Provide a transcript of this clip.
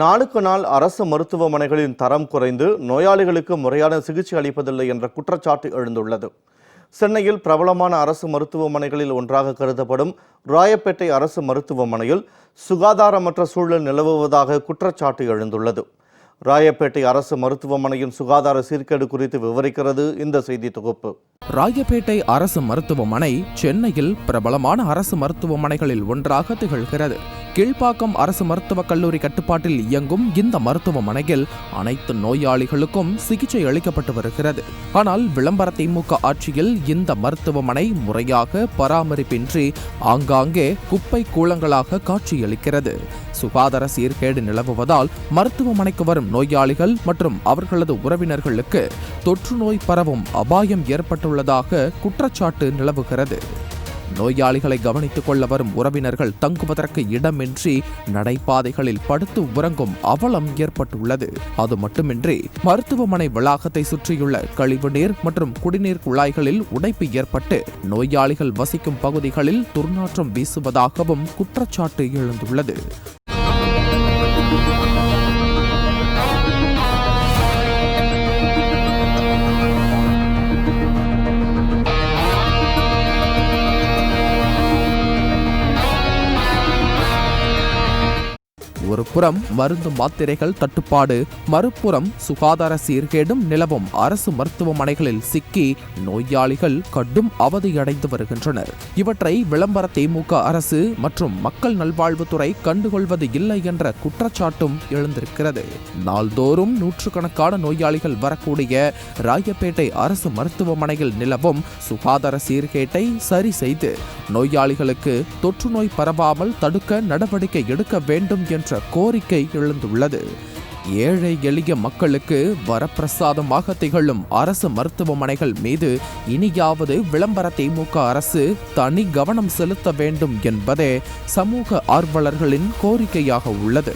நாளுக்கு நாள் அரசு மருத்துவமனைகளின் தரம் குறைந்து நோயாளிகளுக்கு முறையான சிகிச்சை அளிப்பதில்லை என்ற குற்றச்சாட்டு எழுந்துள்ளது. சென்னையில் பிரபலமான அரசு மருத்துவமனைகளில் ஒன்றாக கருதப்படும் ராயப்பேட்டை அரசு மருத்துவமனையில் சுகாதாரமற்ற சூழல் நிலவுவதாக குற்றச்சாட்டு எழுந்துள்ளது. ராயப்பேட்டை அரசு மருத்துவமனையின் சுகாதார சீர்கேடு குறித்து விவரிக்கிறது இந்த செய்தி தொகுப்பு. ராயப்பேட்டை அரசு மருத்துவமனை சென்னையில் பிரபலமான அரசு மருத்துவமனைகளில் ஒன்றாக திகழ்கிறது. கீழ்ப்பாக்கம் அரசு மருத்துவக் கல்லூரி கட்டுப்பாட்டில் இயங்கும் இந்த மருத்துவமனையில் அனைத்து நோயாளிகளுக்கும் சிகிச்சை அளிக்கப்பட்டு வருகிறது. ஆனால் விளம்பர திமுக ஆட்சியில் இந்த மருத்துவமனை முறையாக பராமரிப்பின்றி ஆங்காங்கே குப்பை கூலங்களாக காட்சியளிக்கிறது. சுகாதார சீர்கேடு நிலவுவதால் மருத்துவமனைக்கு வரும் நோயாளிகள் மற்றும் அவர்களது உறவினர்களுக்கு தொற்றுநோய் பரவும் அபாயம் ஏற்பட்டுள்ளதாக குற்றச்சாட்டு நிலவுகிறது. நோயாளிகளை கவனித்துக் கொள்ள வரும் உறவினர்கள் தங்குவதற்கு இடமின்றி நடைபாதைகளில் படுத்து உறங்கும் அவலம் ஏற்பட்டுள்ளது. அது மட்டுமின்றி மருத்துவமனை வளாகத்தை சுற்றியுள்ள கழிவுநீர் மற்றும் குடிநீர் குழாய்களில் உடைப்பு ஏற்பட்டு நோயாளிகள் வசிக்கும் பகுதிகளில் துர்நாற்றம் வீசுவதாகவும் குற்றச்சாட்டு எழுந்துள்ளது. ஒரு புறம் மருந்து மாத்திரைகள் தட்டுப்பாடு மறுபுறம் சுகாதார சீர்கேடும் நிலவும். அரசு மருத்துவமனைகளில் சிக்கி நோயாளிகள் கடும் அவதியடைந்து வருகின்றனர். இவற்றை விளம்பர திமுக அரசு மற்றும் மக்கள் நல்வாழ்வுத்துறை கண்டுகொள்வது இல்லை என்ற குற்றச்சாட்டும் எழுந்திருக்கிறது. நாள்தோறும் நூற்றுக்கணக்கான நோயாளிகள் வரக்கூடிய ராயப்பேட்டை அரசு மருத்துவமனையில் நிலவும் சுகாதார சீர்கேட்டை சரி செய்து நோயாளிகளுக்கு தொற்று நோய் பரவாமல் தடுக்க நடவடிக்கை எடுக்க வேண்டும் என்ற கோரிக்கை எழுந்துள்ளது. ஏழை எளிய மக்களுக்கு வரப்பிரசாதமாக திகழும் அரசு மருத்துவமனைகள் மீது இனியாவது விளம்பர திமுக அரசு தனி கவனம் செலுத்த வேண்டும் என்பதே சமூக ஆர்வலர்களின் கோரிக்கையாக உள்ளது.